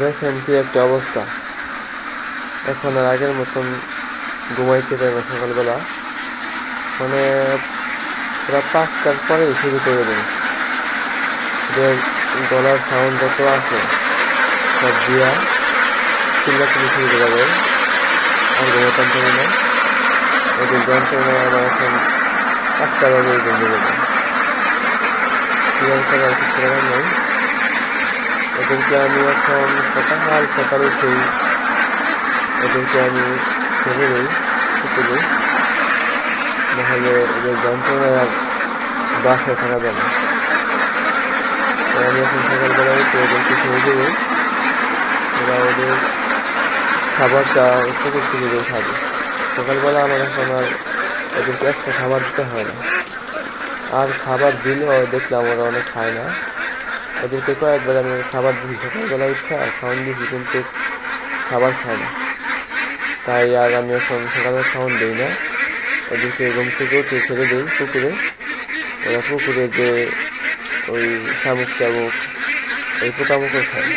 দেখেন কি একটা অবস্থা। এখন আর আগের মতন ঘুমাইতে পারে না সকালবেলা। মানে প্রায় পাঁচটার পরে শুরু করে দেন গলার সাউন্ড যত আছে, সব দিয়া চিল্লাচিল্লি শুরু করে দেয় আর ঘুমাতাম পারি না। ওদের যন্ত্রণা আমার এখন পাঁচটা বাজে আর করার কিছু নেই। ওদেরকে আমি এখন সকাল সকাল উঠেই ওদেরকে আমি ছেড়ে দিই পুকুরে নাহলে ওদের যন্ত্রণায় আর বাসায় থাকা যাবে না। আমি এখন সকালবেলা উঠে ওদেরকে ছেড়ে দেবো ওরা ওদের খাবারটা পুকুর থেকে দিয়ে খাবে। সকালবেলা আমার এখন আর ওদেরকে একটা খাবার দিতে হয় না। আর খাবার দিলেও দেখলাম ওরা অনেক খায় না। ওদেরকে কয়েকবার আমি খাবার দিয়েছি সকালবেলা উঠে আর খাওয়ান দিয়েছি, কিন্তু খাবার খায় না। তাই আর আমি এখন সকালে খাওয়ান দিই না। ওদেরকে ঘুম থেকে উঠে ছেড়ে দিই পুকুরে। ওরা পুকুরে যে ওই শামুক টামুক ওই পোকামাকড় খায়।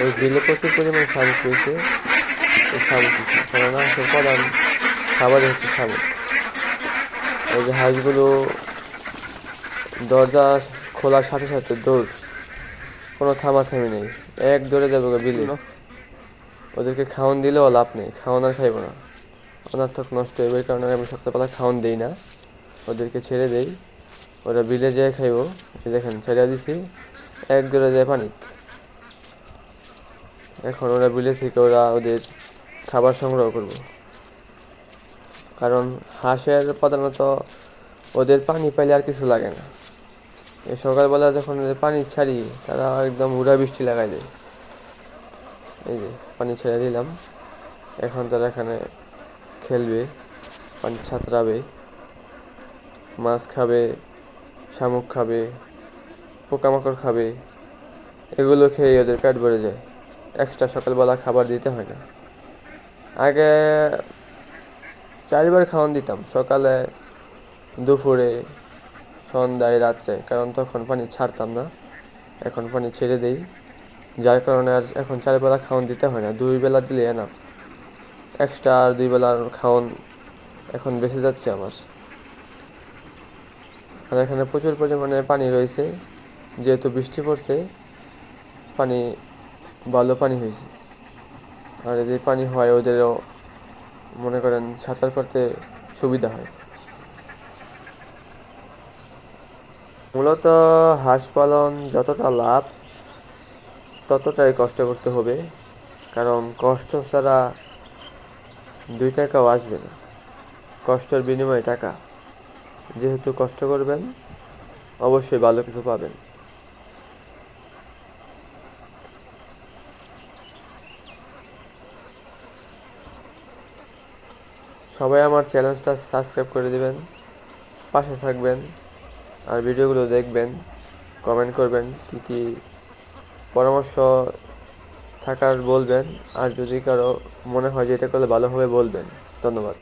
ওই বিলে প্রচুর পরিমাণে শামুক রয়েছে ওই শামুক কেননা আসলে প্রধান খাবারই হচ্ছে শামুক। ওই যে হাঁসগুলো দরজা খোলার সাথে সাথে দৌড়। কোনো থামা থামাথামি নেই। এক দৌড়ে যাবে বিলে। ওদেরকে খাওয়ান দিলেও লাভ নেই। খাওয়ান আর খাইব না। অনার্থক নষ্ট হবে এই কারণে আমি সকালবেলা খাওয়ান দিই না। ওদেরকে ছেড়ে দেই। ওরা বিলে যেয়ে খাইব। দেখেন ছেড়ে দিছি। এক দৌড়ে যায় পানি এখন ওরা বিলে থেকে ওরা ওদের খাবার সংগ্রহ করব। কারণ হাঁসের প্রধানত ওদের পানি পাইলে আর কিছু লাগে না। সকালবেলা যখন পানি ছাড়ি, তারা একদম উড়া বৃষ্টি লাগাই দেয়। এই যে, পানি ছেড়ে দিলাম। এখন তারা এখানে খেলবে, পানি ছাতরাবে, মাছ খাবে, শামুক খাবে, পোকামাকড় খাবে, এগুলো খেয়ে ওদের পেট ভরে যায়। এক্সট্রা সকালবেলা খাবার দিতে হয় না। আগে চারবার খাওয়ান দিতাম। সকালে, দুপুরে সন্ধ্যায় রাত্রে, কারণ তখন পানি ছাড়তাম না। এখন পানি ছেড়ে দেই, যার কারণে আর এখন চার বেলা খাওয়ান দিতে হয় না, দুই বেলা দিলে না এক্সট্রা আর দুই বেলার খাওয়ান এখন বেঁচে যাচ্ছে আমার। আর এখানে প্রচুর পরিমাণে পানি রয়েছে, যেহেতু বৃষ্টি পড়ছে, পানি, ভালো পানি হয়েছে। আর এদের পানি হয় ওদেরও মনে করেন সাঁতার করতে সুবিধা হয়। মূলত হাঁস পালন যতটা লাভ, ততটাই কষ্ট করতে হবে। কারণ কষ্ট ছাড়া দুই টাকাও আসবে না। কষ্টের বিনিময়ে টাকা। যেহেতু কষ্ট করবেন, অবশ্যই ভালো কিছু পাবেন। সবাই আমার চ্যানেলটা সাবস্ক্রাইব করে দেবেন, পাশে থাকবেন। আর ভিডিওগুলো দেখবেন কমেন্ট করবেন, কী কী পরামর্শ থাকার বলবেন, আর যদি কারও মনে হয় যে এটা করলে ভালো হবে বলবেন, ধন্যবাদ।